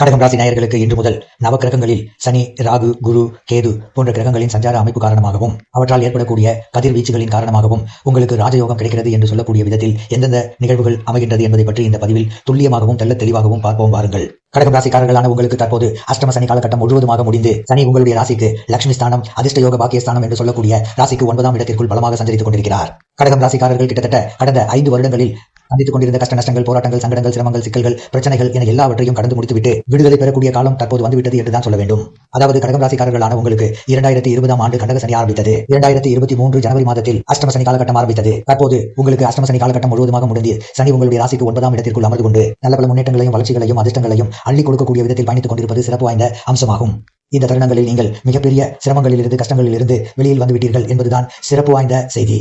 கடகம் ராசி நேயர்களுக்கு இன்று முதல் நவக்கிரகங்களில் சனி ராகு குரு கேது போன்ற கிரகங்களின் சஞ்சார அமைப்பு காரணமாகவும் அவற்றால் ஏற்படக்கூடிய கதிர்வீச்சுகளின் காரணமாகவும் உங்களுக்கு ராஜயோகம் கிடைக்கிறது என்று சொல்லக்கூடிய விதத்தில் எந்தெந்த நிகழ்வுகள் அமைகின்றது என்பதை பற்றி இந்த பதிவில் துல்லியமாகவும் தெல்ல தெளிவாகவும் பார்ப்போம் வாருங்கள். கடகம் ராசிக்காரர்களான உங்களுக்கு தற்போது அஷ்டம சனி காலகட்டம் முழுவதுமாக முடிந்து சனி உங்களுடைய ராசிக்கு லட்சுமி ஸ்தானம் அதிர்ஷ்ட யோக பாக்கியஸ்தானம் என்று சொல்லக்கூடிய ராசிக்கு ஒன்பதாம் இடத்திற்குள் பலமாக சஞ்சரித்துக் கொண்டிருக்கிறார். கடகம் ராசிக்காரர்கள் கிட்டத்தட்ட கடந்த ஐந்து வருடங்களில் சந்தித்துக் கொண்டிருந்த கஷ்ட நஷ்டங்கள் போராட்டங்கள் சங்கடங்கள் சிரமங்கள் சிக்கல்கள் பிரச்சனைகள் என எல்லாவற்றையும் கடந்து முடித்துவிட்டு விடுதலை பெறக்கூடிய காலம் தற்போது வந்துவிட்டது என்றுதான் சொல்ல வேண்டும். அதாவது கடகம் ராசிக்காரர்களான உங்களுக்கு இரண்டாயிரத்தி இருபதாம் ஆண்டு கடக சனி ஆரம்பித்தது. இரண்டாயிரத்தி இருபத்தி மூன்று ஜனவரி மாதத்தில் அஷ்டம சனி காலகட்டம் ஆரம்பித்தது. தற்போது உங்களுக்கு அஷ்டம சனி காலகட்டம் முழுவதுமாக முடிந்து சனி உங்களுடைய ராசிக்கு ஒன்பதாம் இடத்திற்குள் அமர்ந்து கொண்டு நல்ல பல முன்னேற்றங்களையும் வளர்ச்சிகளையும் அதிர்ஷ்டங்களையும் அள்ளி கொடுக்கக்கூடிய விதத்தில் பயணித்துக் கொண்டிருப்பது சிறப்பு வாய்ந்த அம்சமாகும். இந்த தருணங்களில் நீங்கள் மிகப்பெரிய சிரமங்களிலிருந்து கஷ்டங்களிலிருந்து வெளியில் வந்துவிட்டீர்கள் என்பதுதான் சிறப்பு வாய்ந்த செய்தி.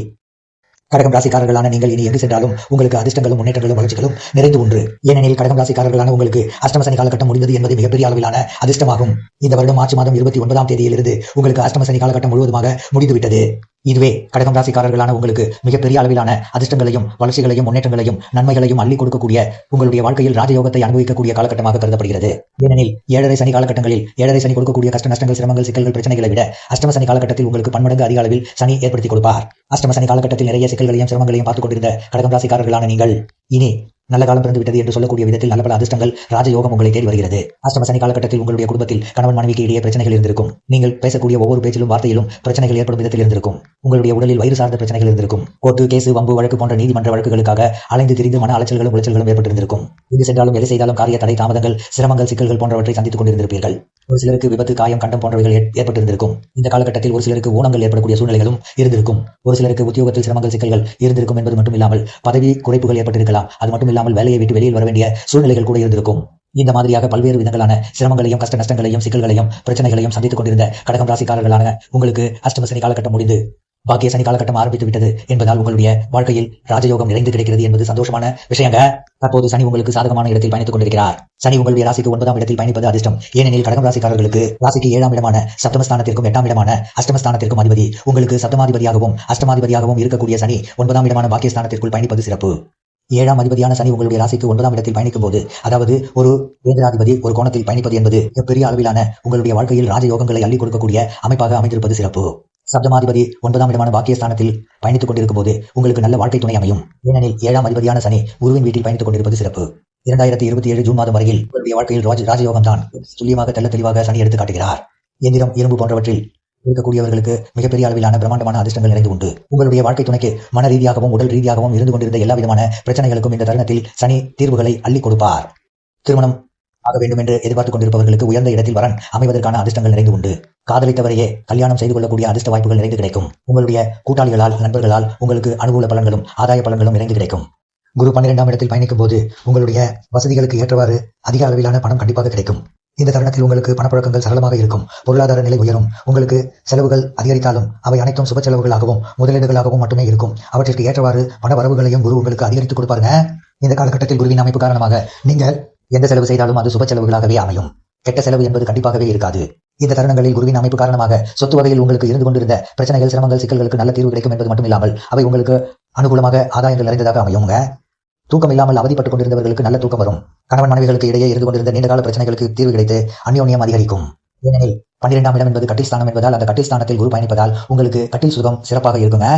கடகம் ராசிக்காரர்களான நீங்கள் இனி எங்கு சென்றாலும் உங்களுக்கு அதிர்ஷ்டங்களும் முன்னேற்றங்களும் வளர்ச்சிகளும் நிறைந்து உண்டு. ஏனெனில் கடகம் ராசிக்காரர்களான உங்களுக்கு அஷ்டம சனி காலகட்டம் முடிந்தது என்பது மிகப்பெரிய அளவிலான அதிர்ஷ்டமாகும். இந்த வருடம் மார்ச் மாதம் இருபத்தி ஒன்பதாம் தேதியிலிருந்து உங்களுக்கு அஷ்டமசனி காலகட்டம் முழுவதுமாக முடிந்துவிட்டது. இதுவே கடகம் ராசிக்காரர்களான உங்களுக்கு மிகப்பெரிய அளவிலான அதிர்ஷ்டங்களையும் வளர்ச்சிகளையும் முன்னேற்றங்களையும் நன்மைகளையும் அள்ளி கொடுக்கக்கூடிய உங்களுடைய வாழ்க்கையில் ராஜயோகத்தை அனுபவிக்கக்கூடிய காலகட்டமாக கருதப்படுகிறது. ஏனெனில் ஏழரை சனி காலகட்டங்களில் ஏழரை சனி கொடுக்கக்கூடிய கஷ்ட நஷ்டங்கள் சிரமங்கள் சிக்கல்கள் பிரச்சனைகளை விட அஷ்டம சனி காலகட்டத்தில் உங்களுக்கு பன்மடங்கு அதிக அளவில் சனி ஏற்படுத்தி கொடுப்பார். அஷ்டம சனி காலகட்டத்தில் நிறைய சிக்கல்களையும் சிரமங்களையும் பார்த்துக் கொண்டிருந்த கடகம் ராசிக்காரர்களான நீங்கள் இனி நல்ல காலம் பிறந்து விட்டது என்று சொல்லக்கூடிய விதத்தில் நல்ல பல அதிர்ஷ்டங்கள் ராஜயோகம் உங்களை தேடி வருகிறது. அஷ்டம சனி காலகட்டத்தில் உங்களுடைய குடும்பத்தில் கணவன் மனைவிக்கு இடையே பிரச்சனைகள் இருந்திருக்கும். நீங்கள் பேசக்கூடிய ஒவ்வொரு பேச்சிலும் வார்த்தையிலும் பிரச்சனைகள் ஏற்படும் விதத்தில் இருந்திருக்கும். உங்களுடைய உடலில் வயிறு சார்ந்த பிரச்சனைகள் இருந்திருக்கும். கோர்ட்டு கேசு வம்பு வழக்கு போன்ற நீதிமன்ற வழக்குகளுக்காக அலைந்து திரிந்து மன அலைச்சல்களும் உளைச்சல்களும் ஏற்பட்டிருந்திருக்கும். இது சென்றாலும் எதை செய்தாலும் காரிய தடை தாமதங்கள் சிரமங்கள் சிக்கல்கள் போன்றவற்றை சந்தித்துக் கொண்டிருந்திருப்பீர்கள். ஒரு சிலருக்கு விபத்து காயம் கண்டம் போன்றவைகள் ஏற்பட்டிருந்திருக்கும். இந்த காலகட்டத்தில் ஒரு சிலருக்கு ஊனங்கள் ஏற்படக்கூடிய சூழ்நிலைகளும் இருந்திருக்கும். ஒரு சிலருக்கு உத்தியோகத்தில் சிரமங்கள் சிக்கல்கள் இருந்திருக்கும் என்பது மட்டும் இல்லாமல் பதவி குறைப்புகள் ஏற்பட்டிருக்கலாம். அது மட்டும் இல்லாமல் வேலையை விட்டு வெளியில் வர வேண்டிய சூழ்நிலைகள் கூட இருந்திருக்கும். இந்த மாதிரியாக பல்வேறு விதங்களான சிரமங்களையும் கஷ்ட நஷ்டங்களையும் சிக்கல்களையும் பிரச்சனைகளையும் சந்தித்துக் கொண்டிருந்த கடகம் ராசிக்காரர்களான உங்களுக்கு அஷ்டமசனி காலகட்டம் முடிந்து பாக்கிய சனி காலகட்டம் ஆரம்பித்து விட்டது என்பதால் உங்களுடைய வாழ்க்கையில் ராஜயோகம் நிறைந்து கிடைக்கிறது என்பது சந்தோஷமான விஷயங்க. தற்போது சனி உங்களுக்கு சாதகமான இடத்தில் பயணித்துக் கொண்டிருக்கிறார். சனி உங்களுடைய ராசிக்கு ஒன்பதாம் இடத்தில் பயணிப்பது அதிர்ஷ்டம். ஏனெனில் கடகம் ராசிக்காரர்களுக்கு ராசிக்கு ஏழாம் இடமான சப்தமஸ்தானத்திற்கும் எட்டாம் இடமான அஷ்டமஸ்தானத்திற்கும் அதிபதி. உங்களுக்கு சப்தமாதிபதியாகவும் அஷ்டமாதிபதியாகவும் இருக்கக்கூடிய சனி ஒன்பதாம் இடமான பாக்கியஸ்தானத்திற்குள் பயணிப்பது சிறப்பு. ஏழாம் அதிபதியான சனி உங்களுடைய ராசிக்கு ஒன்பதாம் இடத்தில் பயணிக்கும் போது அதாவது ஒரு கேந்திராதிபதி ஒரு கோணத்தில் பயணிப்பது என்பது மிகப்பெரிய அளவிலான உங்களுடைய வாழ்க்கையில் ராஜயோகங்களை அள்ளி கொடுக்கக்கூடிய அமைப்பாக அமைந்திருப்பது சிறப்பு. சப்தமாதிபதி ஒன்பதாம் இடமான பாக்கியஸ்தானத்தில் பயணித்துக் கொண்டிருக்கும் போது உங்களுக்கு நல்ல வாழ்க்கை துணை அமையும். ஏனெனில் ஏழாம் அதிபதியான சனி குருவின் வீட்டில் பயணித்துக் கொண்டிருப்பது சிறப்பு. இரண்டாயிரத்தி இருபத்தி ஏழு ஜூன் மாதம் வரையில் உங்களுடைய வாழ்க்கையில் ராஜ ராஜயோகம் தான் துல்லியமாக தெல்ல தெளிவாக சனி எடுத்து காட்டுகிறார். எந்திரம் இரும்பு போன்றவற்றில் இருக்கக்கூடியவர்களுக்கு மிகப்பெரிய அளவிலான பிரம்மாண்டமான அதிர்ஷ்டங்கள் நிறைந்து உண்டு. உங்களுடைய வாழ்க்கை துணைக்கு மன ரீதியாகவும் உடல் ரீதியாகவும் இருந்து கொண்டிருந்த எல்லா விதமான பிரச்சனைகளுக்கும் இந்த தருணத்தில் சனி தீர்வுகளை அள்ளி கொடுப்பார். திருமணம் ஆக வேண்டும் என்று எதிர்பார்த்துக் கொண்டிருப்பவர்களுக்கு உயர்ந்த இடத்தில் வரன் அமைவதற்கான அதிர்ஷ்டங்கள் நிறைந்து உண்டு. காதலித்தவரையே கல்யாணம் செய்து கொள்ளக்கூடிய அதிர்ஷ்ட வாய்ப்புகள் நிறைந்து கிடைக்கும். உங்களுடைய கூட்டாளிகளால் நண்பர்களால் உங்களுக்கு அனுகூல பலன்களும் ஆதாய பலன்களும் நிறைந்து கிடைக்கும். குரு பன்னிரெண்டாம் இடத்தில் பயணிக்கும் போது உங்களுடைய வசதிகளுக்கு ஏற்றவாறு அதிக அளவிலான பணம் கண்டிப்பாக கிடைக்கும். இந்த தருணத்தில் உங்களுக்கு பணப்புழக்கங்கள் சரளமாக இருக்கும். பொருளாதார நிலை உயரும். உங்களுக்கு செலவுகள் அதிகரித்தாலும் அவை அனைத்தும் சுப செலவுகளாகவும் முதலீடுகளாகவும் மட்டுமே இருக்கும். அவற்றிற்கு ஏற்றவாறு பண வரவுகளையும் குரு உங்களுக்கு அதிகரித்து கொடுப்பாருங்க. இந்த காலகட்டத்தில் குருவின் அமைப்பு காரணமாக நீங்கள் எந்த செலவு செய்தாலும் அது சுப செலவுகளாகவே அமையும். கெட்ட செலவு என்பது கண்டிப்பாகவே இருக்காது. இந்த தருணங்களில் குருவின் அமைப்பு காரணமாக சொத்து வகையில் உங்களுக்கு இருந்து கொண்டிருந்த பிரச்சனைகள் சிரமங்கள் சிக்கல்களுக்கு நல்ல தீர்வு கிடைக்கும் என்பது மட்டுமில்லாமல் அவை உங்களுக்கு அனுகூலமாக ஆதாயங்கள் நிறைந்ததாக அமையுங்க தூக்கம் இல்லாமல் அவதிப்பட்டுக் கொண்டிருந்தவர்களுக்கு நல்ல தூக்கம் வரும். கணவன் மனைவிகளுக்கு இடையே இருந்து கொண்டிருந்த நீண்டகால பிரச்சனைகளுக்கு தீர்வு கிடைத்து அந்யோன்யம் அதிகரிக்கும். ஏனெனில் பன்னிரெண்டாம் இடம் என்பது கட்டில் ஸ்தானம் என்பதால் அந்த கட்டில் ஸ்தானத்தில் குரு பயணிப்பதால் உங்களுக்கு கட்டில் சுகம் சிறப்பாக இருக்குங்க.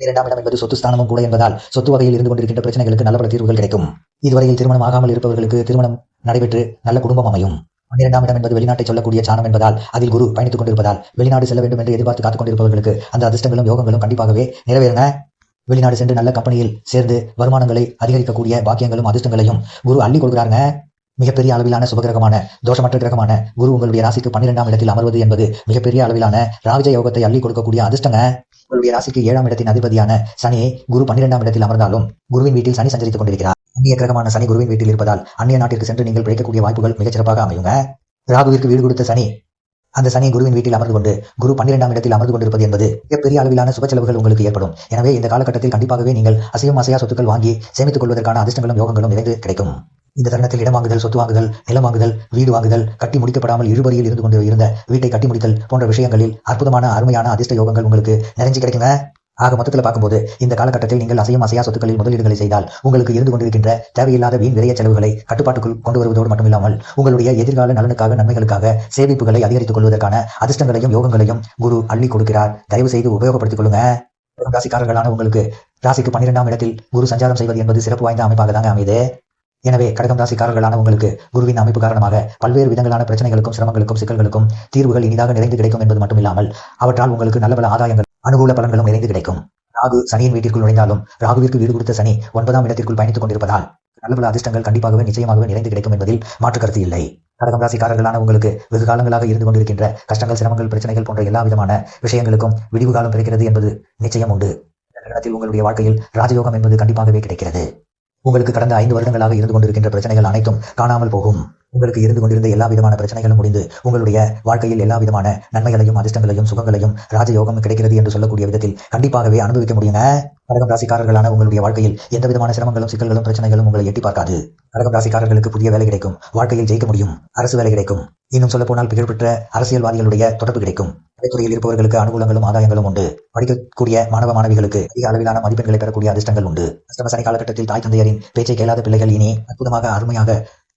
இரண்டாம் இடம் என்பது சொத்து ஸ்தானமும் கூட என்பதால் சொத்து வகையில் இருந்து கொண்டிருக்கின்ற பிரச்சனைகளுக்கு நல்ல பல தீர்வுகள் கிடைக்கும். இதுவரையில் திருமணம் ஆகாமல் இருப்பவர்களுக்கு திருமணம் நடைபெற்று நல்ல குடும்பம் அமையும். பன்னிரெண்டாம் இடம் என்பது வெளிநாட்டை சொல்லக்கூடிய சாணம் என்பதால் அதில் குரு பயணித்துக் கொண்டிருப்பதால் வெளிநாடு செல்ல வேண்டும் என்று எதிர்பார்த்து காத்துக் கொண்டிருப்பவர்களுக்கு அந்த அதிர்ஷ்டங்களும் யோகங்களும் கண்டிப்பாகவே நிறைவேறுங்க வெளிநாடு சென்று நல்ல கம்பெனியில் சேர்ந்து வருமானங்களை அதிகரிக்கக்கூடிய பாக்கியங்களும் அதிர்ஷ்டங்களையும் குரு அள்ளி கொள்கிறாங்க மிகப்பெரிய அளவிலான சுபகிரகமான தோஷமற்ற கிரகமான குரு உங்களுடைய ராசிக்கு பன்னிரெண்டாம் இடத்தில் அமர்வது என்பது மிகப்பெரிய அளவிலான ராஜ யோகத்தை அள்ளி கொடுக்கக்கூடிய அதிர்ஷ்டங்க. உங்களுடைய ராசிக்கு ஏழாம் இடத்தின் அதிபதியான சனியை குரு பன்னிரெண்டாம் இடத்தில் அமர்ந்தாலும் குருவின் வீட்டில் சனி சஞ்சரித்துக் கொண்டிருக்கிறார். அந்நிய கிரகமான சனி குருவின் வீட்டில் இருப்பதால் அந்நிய நாட்டிற்கு சென்று நீங்கள் பிழைக்கக்கூடிய வாய்ப்புகள் மிகச்சிறப்பாக அமையுங்க. ராகுவிற்கு வீடு கொடுத்த சனி அந்த சனி குருவின் வீட்டில் அமர்ந்து கொண்டு குரு பன்னிரெண்டாம் இடத்தில் அமர்ந்து கொண்டிருப்பது என்பது மிகப்பெரிய அளவிலான சுப செலவுகள் உங்களுக்கு ஏற்படும். எனவே இந்த காலகட்டத்தில் கண்டிப்பாகவே நீங்கள் அசையும் அசையா சொத்துக்கள் வாங்கி சேமித்துக் கொள்வதற்கான அதிர்ஷ்டங்களும் யோகங்களும் நிறைந்து கிடைக்கும். இந்த தருணத்தில் இடம் வாங்குதல் சொத்து வாங்குதல் நிலம் வாங்குதல் வீடு வாங்குதல் கட்டி முடிக்கப்படாமல் இழுபறியில் இருந்து கொண்டு இருந்த வீட்டை கட்டி முடித்தல் போன்ற விஷயங்களில் அற்புதமான அருமையான அதிர்ஷ்ட யோகங்கள் உங்களுக்கு நிறைஞ்சு கிடைக்குங்க ஆக மொத்தத்தில் பார்க்கும்போது இந்த காலகட்டத்தில் நீங்கள் அசையும் அசையா சொத்துக்களில் முதலீடுகளை செய்தால் உங்களுக்கு இருந்து கொண்டிருக்கின்ற தேவையில்லாத வீண் விரைய செலவுகளை கட்டுப்பாட்டுக்குள் கொண்டு வருவதோடு மட்டுமில்லாமல் உங்களுடைய எதிர்கால நலனுக்காக நன்மைகளுக்காக சேமிப்புகளை அதிகரித்துக் கொள்வதற்கான அதிர்ஷ்டங்களையும் யோகங்களையும் குரு அள்ளி கொடுக்கிறார். தயவு செய்து உபயோகப்படுத்திக் கொள்ளுங்க. ராசிக்காரர்களான உங்களுக்கு ராசிக்கு பன்னிரெண்டாம் இடத்தில் குரு சஞ்சாரம் செய்வது என்பது சிறப்பு வாய்ந்த அமைப்பாக தாங்க அமைது எனவே கடகம் ராசிக்காரர்களான உங்களுக்கு குருவின் அமைப்பு காரணமாக பல்வேறு விதங்களான பிரச்சனைகளுக்கும் சிரமங்களுக்கும் சிக்கல்களுக்கும் தீர்வுகள் இனிதாக நிறைந்து கிடைக்கும் என்பது மட்டுமில்லாமல் அவற்றால் உங்களுக்கு நல்ல பல ஆதாயங்கள் அனுகூல பலன்களும் நிறைந்து கிடைக்கும். ராகு சனியின் வீட்டிற்குள் நுழைந்தாலும் ராகுவிற்கு வீடு கொடுத்த சனி ஒன்பதாம் இடத்திற்குள் பயணித்துக் கொண்டிருப்பதால் நல்ல பல அதிர்ஷ்டங்கள் கண்டிப்பாகவே நிச்சயமாகவே நிறைந்து கிடைக்கும் என்பதில் மாற்று கருத்து இல்லை. கடகம் ராசிக்காரர்களான உங்களுக்கு வெகு காலங்களாக இருந்து கொண்டிருக்கின்ற கஷ்டங்கள் சிரமங்கள் பிரச்சனைகள் போன்ற எல்லா விதமான விஷயங்களுக்கும் விடிவு காலம் பிறக்கிறது என்பது நிச்சயம் உண்டு. இந்த உங்களுடைய வாழ்க்கையில் ராஜயோகம் என்பது கண்டிப்பாகவே கிடைக்கிறது. உங்களுக்கு கடந்த ஐந்து வருடங்களாக இருந்து கொண்டிருக்கின்ற பிரச்சனைகள் அனைத்தும் காணாமல் போகும். உங்களுக்கு இருந்து கொண்டிருந்த எல்லா விதமான பிரச்சனைகளும் முடிந்து உங்களுடைய வாழ்க்கையில் எல்லா விதமான நன்மைகளையும் அதிர்ஷ்டங்களையும் சுகங்களையும் ராஜயோகம் கிடைக்கிறது என்று சொல்லக்கூடிய விதத்தில் கண்டிப்பாகவே அனுபவிக்க முடியுங்க. கடகம் ராசிக்காரர்களான உங்களுடைய வாழ்க்கையில் எந்த விதமான சிரமங்களும் சிக்கல்களும் பிரச்சனைகளும் உங்களை எட்டி பார்க்காது. கடகம் ராசிக்காரர்களுக்கு புதிய வேலை கிடைக்கும். வாழ்க்கையில் ஜெயிக்க முடியும். அரசு வேலை கிடைக்கும். இன்னும் சொல்ல போனால் புகழ்பெற்ற அரசியல்வாதிகளுடைய தொடர்பு கிடைக்கும். கலைத்துறையில் இருப்பவர்களுக்கு அனுகூலங்களும் ஆதாயங்களும் உண்டு. படிக்கக்கூடிய மாணவ மாணவிகளுக்கு அதிக அளவிலான மதிப்பெண்களை பெறக்கூடிய அதிர்ஷ்டங்கள் உண்டு. அஷ்டமசனி காலகட்டத்தில் தாய் தந்தையரின் பேச்சை கேளாத பிள்ளைகள் இனி அற்புதமாக அருமையாக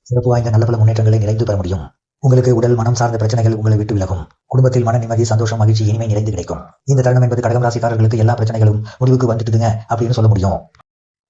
சிறப்பு வாய்ந்த நல்ல பல முன்னேற்றங்களை நிறைந்து பெற முடியும். உங்களுக்கு உடல் மனம் சார்ந்த பிரச்சனைகள் உங்களை விட்டு விலகும். குடும்பத்தில் மன நிம்மதி சந்தோஷம் மகிழ்ச்சி இனிமை நிறைந்து கிடைக்கும். இந்த தருணம் என்பது கடகம் ராசிக்காரர்களுக்கு எல்லா பிரச்சனைகளும் முடிவுக்கு வந்துட்டுதுங்க அப்படின்னு சொல்ல முடியும்.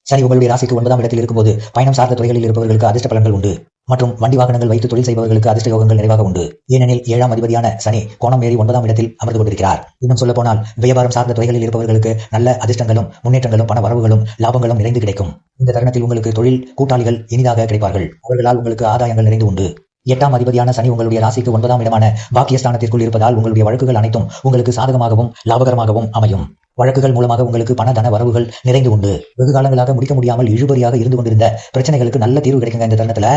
சனி உங்களுடைய ராசிக்கு ஒன்பதாம் இடத்தில் இருக்கும்போது பயணம் சார்ந்த துறைகளில் இருப்பவர்களுக்கு அதிர்ஷ்ட பலன்கள் உண்டு. மற்றும் வண்டி வாகனங்கள் வைத்து தொழில் செய்பவர்களுக்கு அதிர்ஷ்ட யோகங்கள் நிறைவாக உண்டு. ஏனெனில் ஏழாம் அதிபதியான சனி கோணம் ஏறி ஒன்பதாம் இடத்தில் அமர்ந்து கொண்டிருக்கிறார். இன்னும் சொல்ல போனால் வியாபாரம் சார்ந்த துறைகளில் இருப்பவர்களுக்கு நல்ல அதிர்ஷ்டங்களும் முன்னேற்றங்களும் பண வரவுகளும் லாபங்களும் நிறைந்து கிடைக்கும். இந்த தருணத்தில் உங்களுக்கு தொழில் கூட்டாளிகள் இனிதாக கிடைப்பார்கள். அவர்களால் உங்களுக்கு ஆதாயங்கள் நிறைந்து உண்டு. எட்டாம் அதிபதியான சனி உங்களுடைய ராசிக்கு ஒன்பதாம் இடமான பாக்கியஸ்தானத்திற்குள் இருப்பதால் உங்களுடைய வழக்குகள் அனைத்தும் உங்களுக்கு சாதகமாகவும் லாபகரமாகவும் அமையும். வழக்குகள் மூலமாக உங்களுக்கு பண தன வரவுகள் நிறைந்து உண்டு. வெகு காலங்களாக முடிக்க முடியாமல் இழுபறியாக இருந்து கொண்டிருந்த பிரச்சனைகளுக்கு நல்ல தீர்வு கிடைக்குங்க இந்த தருணத்துல.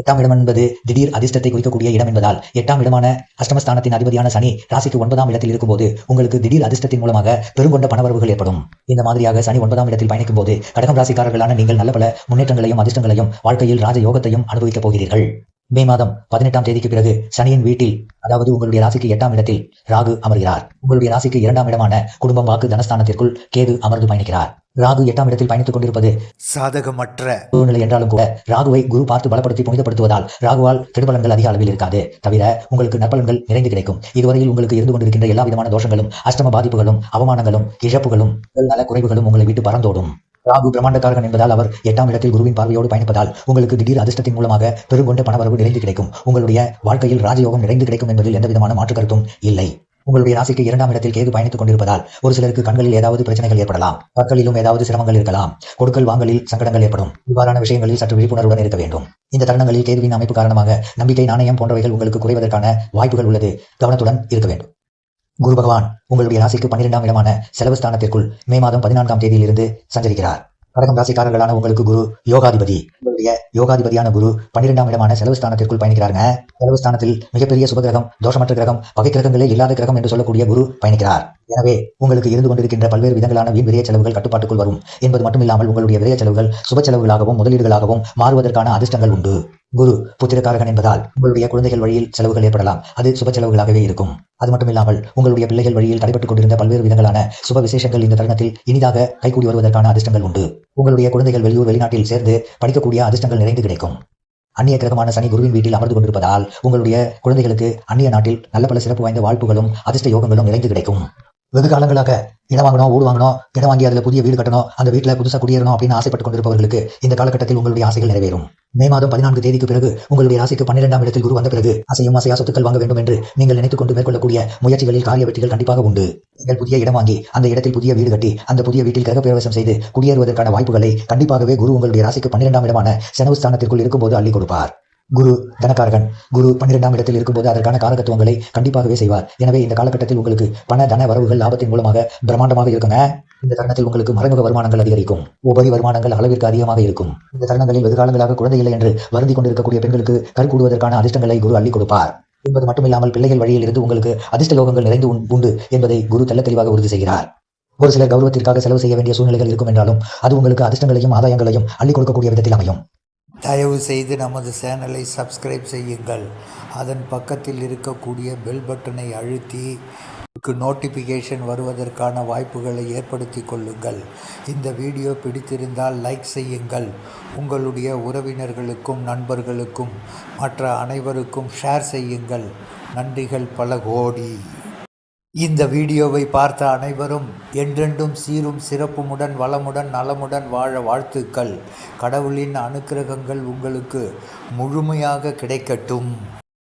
எட்டாம் இடம் என்பது திடீர் அதிர்ஷ்டத்தை குறிக்கக்கூடிய இடம் என்பதால் எட்டாம் இடமான அஷ்டமஸ்தானத்தின் அதிபதியான சனி ராசிக்கு ஒன்பதாம் இடத்தில் இருக்கும்போது உங்களுக்கு திடீர் அதிர்ஷ்டத்தின் மூலமாக பெருங்கொண்ட பணவரவுகள் ஏற்படும். இந்த மாதிரியாக சனி ஒன்பதாம் இடத்தில் பயணிக்கும் போது கடகம் ராசிக்காரர்களான நீங்கள் நல்ல பல முன்னேற்றங்களையும் அதிர்ஷ்டங்களையும் வாழ்க்கையில் ராஜ யோகத்தையும் அனுபவிக்கப் போகிறீர்கள். மே மாதம் பதினெட்டாம் தேதிக்கு பிறகு சனியின் வீட்டில் அதாவது உங்களுடைய ராசிக்கு எட்டாம் இடத்தில் ராகு அமர்கிறார். உங்களுடைய ராசிக்கு இரண்டாம் இடமான குடும்பம் வாக்கு தனஸ்தானத்திற்குள் கேது அமர்ந்து பயணிக்கிறார். ராகு எட்டாம் இடத்தில் பயணித்துக் கொண்டிருப்பது சாதகமற்ற சூழ்நிலை என்றாலும் கூட ராகுவை குரு பார்த்து பலப்படுத்தி புனிதப்படுத்துவதால் ராகுவால் கெடுபலன்கள் அதிக அளவில் இருக்காது. தவிர உங்களுக்கு நற்பலன்கள் நிறைந்து கிடைக்கும். இதுவரையில் உங்களுக்கு இருந்து கொண்டிருக்கின்ற எல்லா விதமான தோஷங்களும் அஷ்டம பாதிப்புகளும் அவமானங்களும் இழப்புகளும் நல குறைவுகளும் உங்களை விட்டு பறந்தோடும். ராகு பிரம்மாண்டக்காரகன் என்பதால் அவர் எட்டாம் இடத்தில் குருவின் பார்வையோடு பயணிப்பதால் உங்களுக்கு திடீர் அதிர்ஷ்டத்தின் மூலமாக பெருங்கொண்ட பணவரவு நிறைந்து கிடைக்கும். உங்களுடைய வாழ்க்கையில் ராஜயோகம் நிறைந்து கிடைக்கும் என்பதில் எந்த விதமான மாற்று கருத்தும் இல்லை. உங்களுடைய ராசிக்கு இரண்டாம் இடத்தில் கேது பயணித்துக் கொண்டிருப்பதால் ஒரு சிலருக்கு கண்களில் ஏதாவது பிரச்சனைகள் ஏற்படலாம். பற்களிலும் ஏதாவது சிரமங்கள் இருக்கலாம். கொடுக்கல் வாங்கலில் சங்கடங்கள் ஏற்படும். இவ்வாறான விஷயங்களில் சற்று விழிப்புணர்வுடன் இருக்க வேண்டும். இந்த தருணங்களில் கேதுவின் அமைப்பு காரணமாக நம்பிக்கை நாணயம் போன்றவைகள் உங்களுக்கு குறைவதற்கான வாய்ப்புகள் உள்ளது. கவனத்துடன் இருக்க வேண்டும். குரு பகவான் உங்களுடைய ராசிக்கு பன்னிரெண்டாம் இடமான செலவு ஸ்தானத்திற்குள் மே மாதம் பதினான்காம் தேதியிலிருந்து சஞ்சரிக்கிறார். கடகம் ராசிக்காரர்களான உங்களுக்கு குரு யோகாதிபதி. உங்களுடைய யோகாதிபதியான குரு பன்னிரெண்டாம் இடமான செலவு ஸ்தானத்திற்குள் பயணிக்கிறாங்க செலவு ஸ்தானத்தில் மிகப்பெரிய சுபகிரகம் தோஷமற்ற கிரகம் பகை கிரகங்களே இல்லாத கிரகம் என்று சொல்லக்கூடிய குரு பயணிக்கிறார். எனவே உங்களுக்கு இருந்து கொண்டிருக்கின்ற பல்வேறு விதங்களான வீண் விரைய செலவுகள் கட்டுப்பாட்டுக்குள் வரும். என்பது மட்டுமில்லாமல் உங்களுடைய விரைய செலவுகள் சுப செலவுகளாகவும் முதலீடுகளாகவும் மாறுவதற்கான அதிர்ஷ்டங்கள் உண்டு. குரு புத்திரக்காரகன் என்பதால் உங்களுடைய குழந்தைகள் வழியில் செலவுகள் ஏற்படலாம். அது சுப செலவுகளாகவே இருக்கும். அது மட்டுமில்லாமல் உங்களுடைய பிள்ளைகள் வழியில் தடைபட்டுக் கொண்டிருந்த பல்வேறு விதங்களான சுப விசேஷங்கள் இந்த தருணத்தில் இனிதாக கைகூடி வருவதற்கான அதிர்ஷ்டங்கள் உண்டு. உங்களுடைய குழந்தைகள் வெளியூர் வெளிநாட்டில் சேர்ந்து படிக்கக்கூடிய அதிர்ஷ்டங்கள் நிறைந்து கிடைக்கும். அந்நிய கிரகமான சனி குருவின் வீட்டில் அமர்ந்து கொண்டிருப்பதால் உங்களுடைய குழந்தைகளுக்கு அந்நிய நாட்டில் நல்ல பல சிறப்பு வாய்ந்த வாழ்ப்புகளும் அதிர்ஷ்ட யோகங்களும் நிறைந்து கிடைக்கும். வெகு காலங்களாக இடம் வாங்கணும் ஊடு வாங்கணும் இடம் வாங்கி அதில் புதிய வீடு கட்டணும் அந்த வீட்டில் புதுசாக குடியேறணும் அப்படின்னு ஆசைப்பட்டு கொண்டிருப்பவர்களுக்கு இந்த காலகட்டத்தில் உங்களுடைய ஆசைகள் நிறைவேறும். மே மாதம் பதினான்கு தேதிக்கு பிறகு உங்களுடைய ஆசைக்கு பன்னிரெண்டாம் இடத்தில் குரு வந்த பிறகு அசையும் அசையா சொத்துக்கள் வாங்க வேண்டும் என்று நீங்கள் நினைத்துக் கொண்டு மேற்கொள்ளக்கூடிய முயற்சிகளில் காரிய வெற்றிகள் கண்டிப்பாக உண்டு. நீங்கள் புதிய இடம் வாங்கி அந்த இடத்தில் புதிய வீடு கட்டி அந்த புதிய வீட்டில் கிரகப்பிரவேசம் செய்து குடியேறுவதற்கான வாய்ப்புகளை கண்டிப்பாகவே குரு உங்களுடைய ராசிக்கு பன்னிரெண்டாம் இடமான செனவு ஸ்தானத்திற்குள் இருக்கும்போது அள்ளி கொடுப்பார். குரு தனக்காரகன் குரு பன்னிரெண்டாம் இடத்தில் இருக்கும்போது அதற்கான காரகத்துவங்களை கண்டிப்பாகவே செய்வார். எனவே இந்த காலகட்டத்தில் உங்களுக்கு பண தன வரவுகள் லாபத்தின் மூலமாக பிரம்மாண்டமாக இருக்குங்க இந்த தருணத்தில் உங்களுக்கு மறைமுக வருமானங்கள் அதிகரிக்கும். உபரி வருமானங்கள் அளவிற்கு அதிகமாக இருக்கும். இந்த தருணங்களில் வெகுகாலங்களாக குழந்தை இல்லை என்று வருந்தி கொண்டிருக்கக்கூடிய பெண்களுக்கு கருக்கூடுவதற்கான அதிர்ஷ்டங்களை குரு அள்ளி கொடுப்பார். என்பது மட்டுமில்லாமல் பிள்ளைகள் வழியில் இருந்து உங்களுக்கு அதிர்ஷ்ட யோகங்கள் நிறைந்து உண்டு என்பதை குரு தெல்ல தெளிவாக உறுதி செய்கிறார். ஒரு சிலர் கௌரவத்திற்காக செலவு செய்ய வேண்டிய சூழ்நிலைகள் இருக்கும் என்றாலும் அது உங்களுக்கு அதிர்ஷ்டங்களையும் ஆதாயங்களையும் அள்ளி கொடுக்கக்கூடிய விதத்தில் அமையும். தயவு செய்து நமது சேனலை சப்ஸ்கிரைப் செய்யுங்கள். அதன் பக்கத்தில் இருக்கக்கூடிய பெல் பட்டனை அழுத்தி நோட்டிஃபிகேஷன் வருவதற்கான வாய்ப்புகளை ஏற்படுத்தி கொள்ளுங்கள். இந்த வீடியோ பிடித்திருந்தால் லைக் செய்யுங்கள். உங்களுடைய உறவினர்களுக்கும் நண்பர்களுக்கும் மற்ற அனைவருக்கும் ஷேர் செய்யுங்கள். நன்றிகள் பல கோடி. இந்த வீடியோவை பார்த்த அனைவரும் என்றென்றும் சீரும் சிறப்புமுடன் வளமுடன் நலமுடன் வாழ வாழ்த்துக்கள். கடவுளின் அனுக்கிரகங்கள் உங்களுக்கு முழுமையாக கிடைக்கட்டும்.